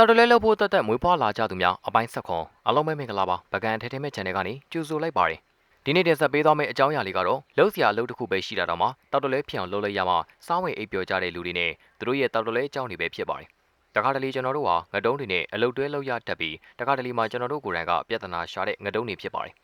တော်တော်လေးလို့ဖို့တက်တက်မွေးဖွားလာကြသူများအပိုင်းဆက်ခွန်အားလုံးပဲမင်္ဂလာပါဗကန်ထဲထဲမဲ့ channel ကနေကြိုဆိုလိုက်ပါတယ်ဒီနေ့တင်ဆက်ပေးသွားမယ့်အကြောင်းအရာလေးကတော့လှုပ်ရှားအလုပ်တစ်ခုပဲရှိတာတော့မှတော်တော်လေးဖြစ်အောင်လုပ်လိုက်ရမှစားဝင်အိပ်ပျော်ကြတဲ့လူတွေနဲ့သူတို့ရဲ့တော်တော်လေးအကြောင်းတွေပဲဖြစ်ပါတယ်တခါတလေကျွန်တော်တို့ဟာငတုံးတွေနဲ့အလုပ်တွဲလုပ်ရတတ်ပြီးတခါတလေမှာကျွန်တော်တို့ကိုယ်တိုင်ကပြဿနာရှာတဲ့ငတုံးတွေဖြစ်ပါတယ်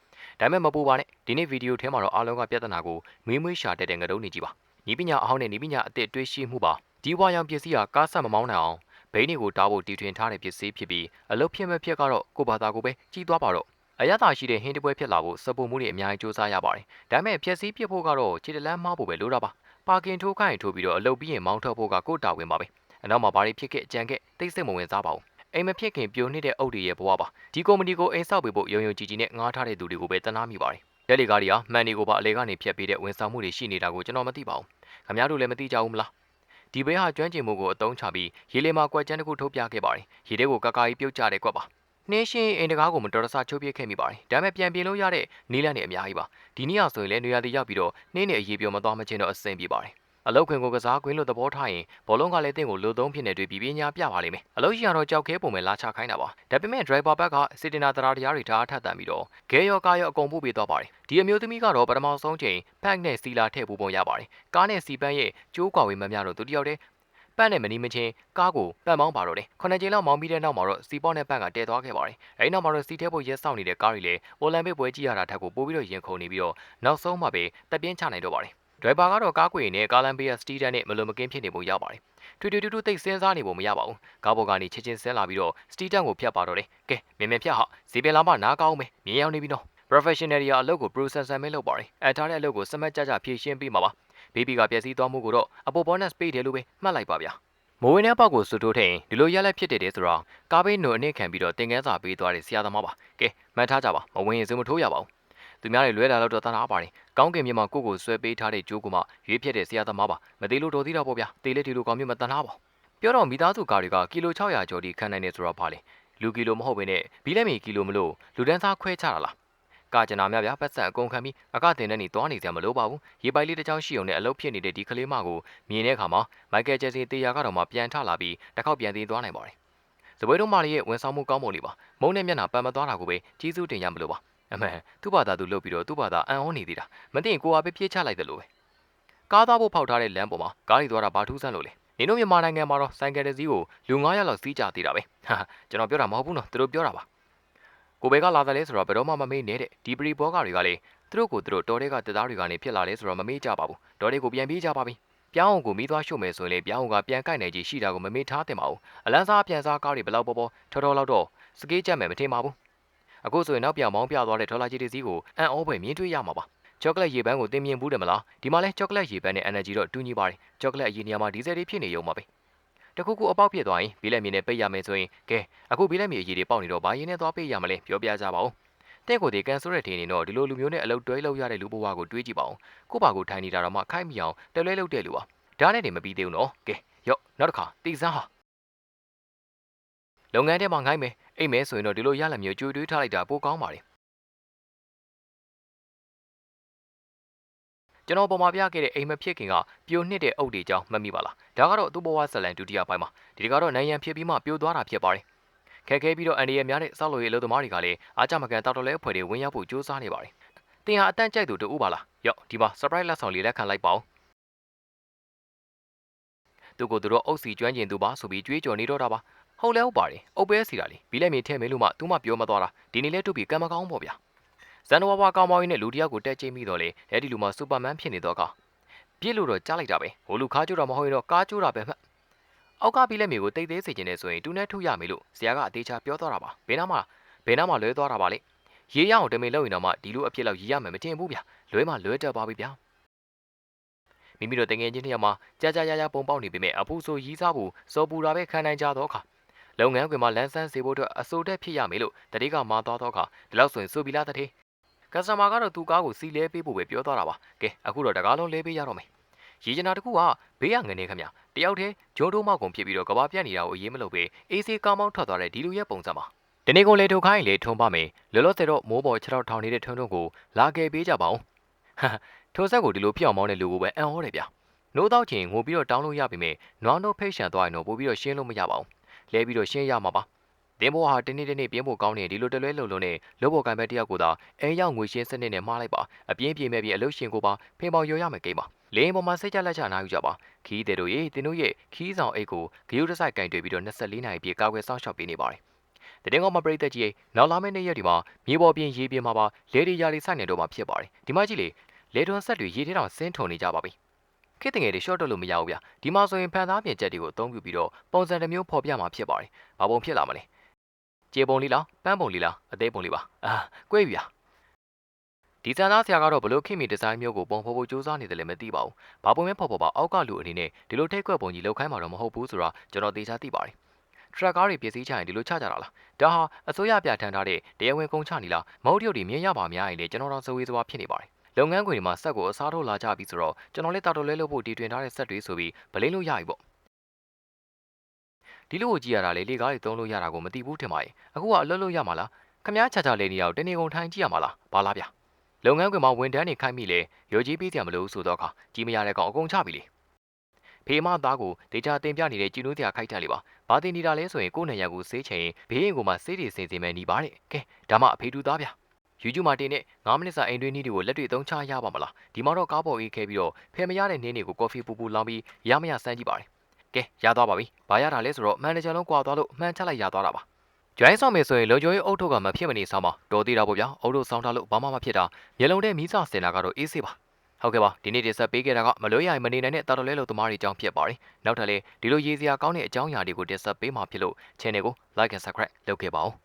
ဒါပေမဲ့မပူပါနဲ့ဒီနေ့ဗီဒီယိုထဲမှာတော့အားလုံးကပြဿနာကိုမွေးမွေးရှာတတ်တဲ့ငတုံးတွေကြီးပါညီပညာအဟောင်းနဲ့ညီပညာအသစ်တွေးရှိမှုပါဒီဝါရောင်ပစ္စည်းဟာကားဆက်မမောင်းနိုင်အောင် ဘိန်းတွေကိုတားဖို့တီထွင်ထားတဲ့ပစ္စည်းဖြစ်ပြီးအလုပ်ဖြစ်မဲ့ဖြစ်ကတော့ကိုယ့်ဘာသာကိုပဲကြီးသွားပါတော့အရသာရှိတဲ့ဟင်းတပွဲဖြစ်လာဖို့စပိုမှုတွေအများကြီးစူးစမ်းရပါတယ်ဒါပေမဲ့ဖြည့်ဆည်းပြစ်ဖို့ကတော့ခြေတလန်းမှားဖို့ပဲလိုတာပါပါကင်ထိုးခိုင်းထိုးပြီးတော့အလုပ်ပြီးရင်မောင်းထွက်ဖို့ကကိုယ့်တာဝန်ပါပဲအနောက်မှာဘာတွေဖြစ်ခဲ့အကြံခဲ့တိတ်ဆိတ်မဝင်စားပါဘူးအိမ်မဖြစ်ခင်ပြိုနှိတဲ့အုပ်တွေရဲ့ဘဝပါဒီကုမ္ပဏီကိုအိမ်ဆောက်ပေးဖို့ယုံယုံကြည်ကြည်နဲ့ငားထားတဲ့သူတွေကိုပဲတနာမိပါတယ်လက်လီကားတွေဟာမှန်တွေကိုပါအလေကနေဖြတ်ပေးတဲ့ဝန်ဆောင်မှုတွေရှိနေတာကိုကျွန်တော်မသိပါဘူးခင်ဗျားတို့လည်းမသိကြဘူးမလား ဒီဘေးဟာကျွမ်းကျင်မှုကိုအသုံးချပြီးရေလေမှာကွက်ကျန်းတစ်ခုထုတ်ပြခဲ့ပါတယ်ရေထဲကိုကကာကြီးပြုတ်ကျတဲ့ကွက်ပါနှင်းရှင်အိမ်တကားကိုမတော်တဆချုပ်ပြစ်ခဲ့မိပါတယ်ဒါပေမဲ့ပြန်ပြင်လို့ရတဲ့နီးလန်းတွေအများကြီးပါဒီနေ့အောင်ဆိုရင်လည်းနေရာတည်ရောက်ပြီးတော့နှင်းနဲ့အရေးပြောမသွားမချင်းတော့အဆင်ပြေပါတယ် အလုတ်ခွင်ကိုကစားကွင်းလို့သဘောထားရင်ဘောလုံးကလည်းတင့်ကိုလူသုံးဖြစ်နေတွေ့ပြီးပညာပြပါလိမ့်မယ်အလုတ်ရှိရတော့ကြောက်ခဲပုံပဲလာချခိုင်းတာပါဒါပေမဲ့ driver ဘက်ကစစ်တင်နာတရားတရားတွေထားထပ်တန်ပြီးတော့ဂဲရောကားရောအကုန်ပို့ပေးသွားပါတယ်ဒီအမျိုးသမီးကတော့ပထမဆုံးချိန်ဖက်နဲ့စီလာထည့်ဖို့ပုံရပါတယ်ကားနဲ့စီပန်းရဲ့ကျိုးကွာဝေးမများတော့သူတယောက်တည်းပန့်နဲ့မနီမချင်းကားကိုပန့်မောင်းပါတော့တယ်ခုနှစ်ကြိမ်လောက်မောင်းပြီးတဲ့နောက်မှာတော့စီပေါ့နဲ့ပန့်ကတဲသွားခဲ့ပါတယ်အဲဒီနောက်မှာတော့စီထဲဖို့ရဲစောင့်နေတဲ့ကားတွေလည်းအိုလံပစ်ပွဲကြည့်ရတာထက်ကိုပိုပြီးတော့ရင်ခုန်နေပြီးတော့နောက်ဆုံးမှပဲတက်ပြင်းချနိုင်တော့ပါတယ် ဒရိုင်ဘာကတော့ကားကွေနဲ့ကားလန်ဘေးကစတီဒန်နဲ့မလွန်မကင်းဖြစ်နေပုံရပါတယ်။ထွေထွေတူတူတိတ်စင်းစားနေပုံမရပါဘူး။ကားပေါ်ကနေချစ်ချင်းဆင်းလာပြီးတော့စတီဒန်ကိုဖျက်ပါတော့တယ်။ကဲမြင်မြင်ဖျက်ဟာဈေးပင်လာမှနားကောင်းမယ်။မြင်ရောက်နေပြီနော်။ professional တွေကအလုပ်ကို processor မလုပ်ပါတယ်။အထားတဲ့အလုပ်ကိုစမတ်ကြကြဖြည့်ရှင်းပေးမှာပါ။ဘေဘီကပျက်စီးသွားမှုကိုတော့အပေါ် bonus ပေးတယ်လို့ပဲမှတ်လိုက်ပါဗျာ။မိုးဝင်းတဲ့ပေါက်ကိုစွတ်ထိုးထိန်ဒီလိုရက်လက်ဖြစ်တယ်တဲ့ဆိုတော့ကားဘေးနိုအနစ်ခံပြီးတော့တင်ကန်းစာပေးသွားတဲ့ဆရာသမားပါ။ကဲမှတ်ထားကြပါမဝင်ရင်စမထိုးရပါဘူး။ သူများတွေလွဲလာတော့တနာပါတယ်။ကောင်းကင်မြေမှာကိုကိုဆွဲပေးထားတဲ့ကြိုးကမှရွေးဖြစ်တဲ့ဆရာသမားပါ။မသေးလို့တော်သေးတော့ပေါ့ဗျာ။တေးလေးဒီလိုကောင်းမျိုးမတန်လားပါ။ပြောတော့မိသားစုကားတွေကကီလို600ကျော်ဒီခံနိုင်နေဆိုတော့ပါလေ။လူကီလိုမဟုတ်ဘဲနဲ့ဘီလက်မီကီလိုမလို့လူတန်းစားခွဲချတာလား။ကာကျနာများဗျာပတ်စံအကုန်ခံပြီးအကတင်တဲ့နေသွားနေကြမလို့ပါဘူး။ရေပိုက်လေးတစ်ချောင်းရှိုံနဲ့အလုပ်ဖြစ်နေတဲ့ဒီကလေးမကိုမြင်တဲ့အခါမှာမိုက်ကယ်ဂျက်ဆင်တေးယာကတော့မှပြန်ထလာပြီးတစ်ခေါက်ပြန်သေးသွားနိုင်ပါတယ်။စပွဲတော်မလေးရဲ့ဝန်ဆောင်မှုကောင်းပုံလေးပါ။မုံနဲ့မျက်နှာပန်မသွားတာကိုပဲကြီးစုတင်ရမလို့ပါ။ အမှန်သူ့ဘာသာသူလုပ်ပြီးတော့သူ့ဘာသာအံ့ဩနေသေးတာမသိရင်ကိုကပဲပြေးချလိုက်တယ်လို့ပဲကားသားဖို့ဖောက်ထားတဲ့လမ်းပေါ်မှာကားတွေသွားတာဘာထူးဆန်းလို့လဲနင်တို့မြန်မာနိုင်ငံမှာတော့ဆိုင်ကယ်တစ်စီးကိုလူ900လောက်စီးကြသေးတာပဲဟာကျွန်တော်ပြောတာမဟုတ်ဘူးနော်သူတို့ပြောတာပါကိုဘေကလာတယ်လဲဆိုတော့ဘယ်တော့မှမမေ့နဲ့တဲ့ဒီပရီဘောကတွေကလေသူတို့ကိုသူတို့တော်တဲ့ကတသားတွေကနေဖြစ်လာလဲဆိုတော့မမေ့ကြပါဘူးတော်တဲ့ကိုပြန်ပြေးကြပါပြီပြောင်းအောင်ကိုမိသွားရှုံမယ်ဆိုရင်လေပြောင်းအောင်ကပြန်ကိုက်နိုင်ကြီးရှိတာကိုမမေ့ထားတင်ပါဘူးအလန်းစားပြန်စားကားတွေဘယ်လောက်ပေါ်ပေါ်ထော်ထော်လောက်တော့စကေးချက်မယ်မထင်ပါဘူး အခုဆိုရင်နောက်ပြောင်မောင်းပြသွားတဲ့ဒေါ်လာကြီးတစ်စီးကိုအန်အောဖွယ်မြင်တွေ့ရမှာပါချောကလက်ရေပန်းကိုတင်မြင်ဘူးတယ်မလားဒီမှာလဲချောကလက်ရေပန်းနဲ့ energy တော့တူညီပါတယ်ချောကလက်အရင်နေရာမှာဒီဇယ်တွေဖြစ်နေရုံပါပဲတခုခုအပေါက်ဖြစ်သွားရင်ဘီလက်မြေနဲ့ပိတ်ရမယ်ဆိုရင်ကဲအခုဘီလက်မြေအရေးတွေပေါက်နေတော့ဘာရင်းနဲ့သွားပိတ်ရမလဲပြောပြကြပါဦးတဲ့ကိုဒီကန်ဆိုတဲ့ထင်းနေတော့ဒီလိုလူမျိုးနဲ့အလုပ်တွဲလုပ်ရတဲ့လူဘဝကိုတွေးကြည့်ပါဦးကိုပါကိုထိုင်နေတာတော့မှခိုက်မိအောင်တလွဲလုပ်တဲ့လူပါဒါနဲ့နေမပြီးသေးဘူးနော်ကဲရော့နောက်တစ်ခါတီစမ်းဟာလုပ်ငန်းထဲမှာငိုင်းမယ် အိမ်မဲဆိုရင်တော့ဒီလိုရလမျိုးကြွေတွေးထားလိုက်တာပိုကောင်းပါတယ်ကျွန်တော်ပေါ်မှာပြခဲ့တဲ့အိမ်မဖြစ်ခင်ကပြိုနှစ်တဲ့အုပ်တွေကြောင့်မှတ်မိပါလားဒါကတော့သူ့ဘဝဇလန်ဒုတိယပိုင်းမှာဒီကတော့နိုင်ရန်ဖြစ်ပြီးမှပြိုသွားတာဖြစ်ပါတယ်ခက်ခဲပြီးတော့အန်ဒီရများတဲ့စောက်လို့ရေးအလုပ်သမားတွေကလည်းအားကြမကန်တောက်တော်လဲအဖွဲ့တွေဝင်ရောက်ဖို့ကြိုးစားနေပါတယ်တင်ဟာအတန့်ကြိုက်သူတူပါလားရော့ဒီမှာ surprise လက်ဆောင်လေးလက်ခံလိုက်ပါဦးသူကိုသူတို့အုပ်စီကျွမ်းကျင်သူပါဆိုပြီးကြွေးကြော်နေတော့တာပါ ဟုတ်လဲဟုတ်ပါတယ်အုပ်ပဲစီတာလေဘီလက်မြေထဲမဲလို့မှသူမှပြောမသွားတာဒီနေ့လဲတူပြီးကံမကောင်းပေါ့ဗျာဇန်နဝါဝါကောင်မောင်းရင်းနဲ့လူတယောက်ကိုတက်ချိမိတော့လေအဲ့ဒီလူမှစူပါမန်ဖြစ်နေတော့ကပြစ်လို့တော့ကြားလိုက်တာပဲဟိုလူခါကျိုးတာမဟုတ်ရင်တော့ကားကျိုးတာပဲမှတ်အောက်ကဘီလက်မြေကိုတိတ်သေးစေခြင်းနဲ့ဆိုရင်တူနဲ့ထုရမေလို့ဆရာကအသေးချာပြောတော့တာပါဘယ်နာမှဘယ်နာမှလွဲသွားတာပါလေရေးရအောင်တမင်လို့ရင်တော့မှဒီလိုအဖြစ်လောက်ရေးရမယ်မတင်ဘူးဗျာလွဲမှလွဲတက်ပါပြီဗျာမိမိတို့တငယ်ချင်းတစ်ယောက်မှကြာကြာရရပုံပေါက်နေပေမဲ့အဖူဆိုရီးစားဖို့စောပူတာပဲခံနိုင်ကြတော့အခါ လုပ်ငန်းခွင်မှာလန်းဆန်းစေဖို့အတွက်အစိုးတက်ဖြစ်ရမယ်လို့တတိကမာသွားတော့ခါဒီလောက်ဆိုရင်ဆိုပီလာတတိကစတမာကတော့သူ့ကားကိုစီလဲပေးဖို့ပဲပြောသွားတာပါကဲအခုတော့တကားလုံးလဲပေးရတော့မယ်ရေချနာတခုကဘေးရငနေခမတယောက်တည်းဂျုံတိုးမောက်ကုန်ဖြစ်ပြီးတော့ကဘာပြတ်နေတာကိုအရေးမလို့ပဲအေးစေးကားမောင်းထွက်သွားတဲ့ဒီလူရဲ့ပုံစံပါဒီနေ့ကိုလေထုတ်ခိုင်းလေထုံးပါမယ်လောလောဆယ်တော့မိုးပေါ်ခြေထောက်ထောင်နေတဲ့ထုံးထုံးကိုလာခဲ့ပေးကြပါဦးဟာထိုးဆက်ကိုဒီလိုပြောင်းမောင်းတဲ့လူကိုပဲအံ့ဩတယ်ဗျနိုးတော့ချင်းငိုပြီးတော့တောင်းလို့ရပြီမဲ့နွားနိုးဖိတ်ရှန်သွားရင်တော့ပို့ပြီးတော့ရှင်းလို့မရပါဘူး လဲပြီးတော့ရှင်းရမှာပါတင်းဘောဟာတနေ့တနေ့ပြင်းဖို့ကောင်းနေဒီလိုတလွဲလုံလုံနဲ့လုပ်ဖို့ကံပဲတယောက်ကိုသာအဲရောက်ငွေရှင်းစနစ်နဲ့မှားလိုက်ပါအပြင်းပြေမဲ့ပြီးအလုရှင်ကိုပါဖင်ပေါင်ရောရမယ်ကိန်းပါလေရင်ပေါ်မှာစိတ်ကြလက်ချနားယူကြပါခီးတဲ့တို့ရေတင်းတို့ရဲ့ခီးဆောင်အိတ်ကိုဂယုတစိုက်ကင်တွေ့ပြီးတော့24နာရီပြည့်ကာကွယ်စောင့်ရှောက်ပေးနေပါတယ်တတင်းကောမပရိသတ်ကြီးနောက်လာမယ့်နေ့ရက်ဒီမှာမြေပေါ်ပြင်ရေပြင်မှာပါလေဒီယာလီဆိုင်နေတော့မှာဖြစ်ပါတယ်ဒီမှာကြည့်လေလေထွန်ဆက်တွေရေထဲတောင်ဆင်းထုံနေကြပါပြီ ခေတ်တငယ်တွေ short တက်လို့မရဘူးဗျာဒီမှာဆိုရင်ဖန်သားပြင်ချက်တွေကိုအသုံးပြုပြီးတော့ပုံစံတစ်မျိုးဖော်ပြမှာဖြစ်ပါတယ်ဘာပုံဖြစ်လာမလဲကျေပုံလေးလားပန်းပုံလေးလားအသေးပုံလေးပါအာကွေးပြီဗျာဒီစံသားဆရာကတော့ဘလို့ခင်မီဒီဇိုင်းမျိုးကိုပုံဖော်ဖို့စူးစမ်းနေတယ်လည်းမသိပါဘူးဘာပုံမဲဖော်ဖော်ပါအောက်ကလူအနေနဲ့ဒီလိုထိတ်ခွက်ပုံကြီးလောက်ခိုင်းမှာတော့မဟုတ်ဘူးဆိုတော့ကျွန်တော်သေချာသိပါတယ်ထရက်ကားတွေပြည့်စည်ချရင်ဒီလိုချကြတာလားဒါဟာအစိုးရပြဋ္ဌာန်းထားတဲ့တရားဝင်ကုန်ချနေလားမဟုတ်တရုတ်တွေမြင်ရပါများရင်လေကျွန်တော်တော့ဇဝေးသွားဖြစ်နေပါတယ် လုပ်ငန်းခွင်တွေမှာစက်ကိုအစားထိုးလာကြပြီဆိုတော့ကျွန်တော်လည်းတာတော်လဲလို့ဖို့တည်တွင်ထားတဲ့စက်တွေဆိုပြီးဗလိမ့်လို့ရပြီပေါ့ဒီလိုကိုကြည့်ရတာလေလေကားတွေသုံးလို့ရတာကိုမသိဘူးထင်ပါရဲ့အခုကအလွတ်လို့ရမှာလားခမားချာချာလေးနေရာကိုတနေကုန်ထိုင်ကြည့်ရမှာလားဘာလားဗျာလုပ်ငန်းခွင်မှာဝန်ထမ်းတွေခိုင်းမိလေရုပ်ကြီးပေးစရာမလိုဘူးဆိုတော့ခါကြီးမရတဲ့ကောင်အကုန်ချပြီလေဖေမသားကိုဒေတာတင်ပြနေတဲ့ကျူနူးတရားခိုက်တက်လေးပါဘာတင်နေတာလဲဆိုရင်ကိုယ့်နေရာကိုစေးချင်ဘေးရင်ကိုမှစေးတွေစင်စင်မဲ့နေပါတဲ့ကဲဒါမှအဖေတူသားဗျာ YouTube မှာတင်တဲ့9မိနစ်စာအိမ်တွင်းနည်းတွေကိုလက်တွေ့သုံးချရပါမလားဒီမှာတော့ကားပေါ်အေးခဲပြီးတော့ဖယ်မရတဲ့နင်းတွေကိုကော်ဖီပူပူလောင်းပြီးရမရစမ်းကြည့်ပါတယ်ကဲရသွားပါပြီဘာရတာလဲဆိုတော့မန်နေဂျာလုံးကွာသွားလို့မှန်ချလိုက်ရသွားတာပါဂျိုင်းဆောင်မယ်ဆိုရင်လုံချိုးရေးအုတ်ထုတ်ကမဖြစ်မနေဆောင်ပါတော်သေးတာပေါ့ဗျာအုတ်ထုတ်ဆောင်ထားလို့ဘာမှမဖြစ်တာမျက်လုံးထဲမီးစာစင်တာကတော့အေးဆေးပါဟုတ်ကဲ့ပါဒီနေ့တင်ဆက်ပေးခဲ့တာကမလွဲရရင်မနေနိုင်တဲ့တာတော်လဲလို့သမားတွေအကြောင်းဖြစ်ပါတယ်နောက်ထပ်လည်းဒီလိုရေးစရာကောင်းတဲ့အကြောင်းအရာတွေကိုတင်ဆက်ပေးမှာဖြစ်လို့ channel ကို like and subscribe လုပ်ခဲ့ပါဦး